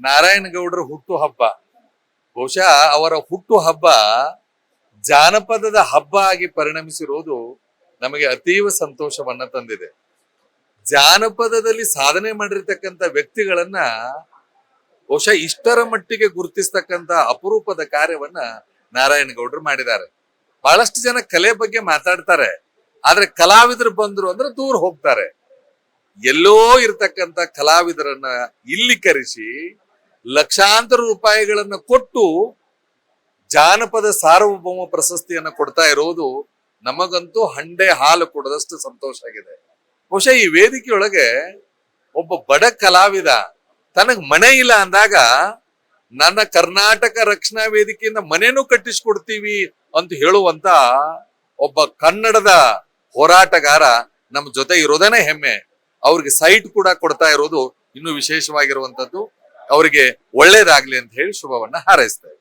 ನಾರಾಯಣಗೌಡರ ಹುಟ್ಟು ಹಬ್ಬ. ಬಹುಶಃ ಅವರ ಹುಟ್ಟು ಹಬ್ಬ ಜಾನಪದದ ಹಬ್ಬ ಆಗಿ ಪರಿಣಮಿಸಿರುವುದು ನಮಗೆ ಅತೀವ ಸಂತೋಷವನ್ನ ತಂದಿದೆ. ಜಾನಪದದಲ್ಲಿ ಸಾಧನೆ ಮಾಡಿರ್ತಕ್ಕಂಥ ವ್ಯಕ್ತಿಗಳನ್ನ ಬಹುಶಃ ಇಷ್ಟರ ಮಟ್ಟಿಗೆ ಗುರುತಿಸ್ತಕ್ಕಂಥ ಅಪರೂಪದ ಕಾರ್ಯವನ್ನ ನಾರಾಯಣಗೌಡರು ಮಾಡಿದ್ದಾರೆ. ಬಹಳಷ್ಟು ಜನ ಕಲೆ ಬಗ್ಗೆ ಮಾತಾಡ್ತಾರೆ. ಆದ್ರೆ ಕಲಾವಿದರು ಬಂದ್ರು ಅಂದ್ರೆ ದೂರ ಹೋಗ್ತಾರೆ. ಎಲ್ಲೋ ಇರ್ತಕ್ಕಂಥ ಕಲಾವಿದರನ್ನ ಇಲ್ಲಿ ಕರೆಸಿ ಲಕ್ಷಾಂತರ ರೂಪಾಯಿಗಳನ್ನ ಕೊಟ್ಟು ಜಾನಪದ ಸಾರ್ವಭೌಮ ಪ್ರಶಸ್ತಿಯನ್ನ ಕೊಡ್ತಾ ಇರೋದು ನಮಗಂತೂ ಹಂಡೆ ಹಾಲು ಕೊಡದಷ್ಟು ಸಂತೋಷ ಆಗಿದೆ. ಬಹುಶಃ ಈ ವೇದಿಕೆಯೊಳಗೆ ಒಬ್ಬ ಬಡ ಕಲಾವಿದ ತನಗ್ ಮನೆ ಇಲ್ಲ ಅಂದಾಗ ನನ್ನ ಕರ್ನಾಟಕ ರಕ್ಷಣಾ ವೇದಿಕೆಯಿಂದ ಮನೆನೂ ಕಟ್ಟಿಸ್ಕೊಡ್ತೀವಿ ಅಂತ ಹೇಳುವಂತ ಒಬ್ಬ ಕನ್ನಡದ ಹೋರಾಟಗಾರ ನಮ್ಮ ಜೊತೆ ಇರೋದೇನೆ ಹೆಮ್ಮೆ. ಅವ್ರಿಗೆ ಸೈಟ್ ಕೂಡ ಕೊಡ್ತಾ ಇರೋದು ಇನ್ನೂ ವಿಶೇಷವಾಗಿರುವಂತದ್ದು ಅವರಿಗೆ ಒಳ್ಳೇದಾಗ್ಲಿ ಅಂತ ಹೇಳಿ ಶುಭವನ್ನ ಹಾರೈಸ್ತೇವೆ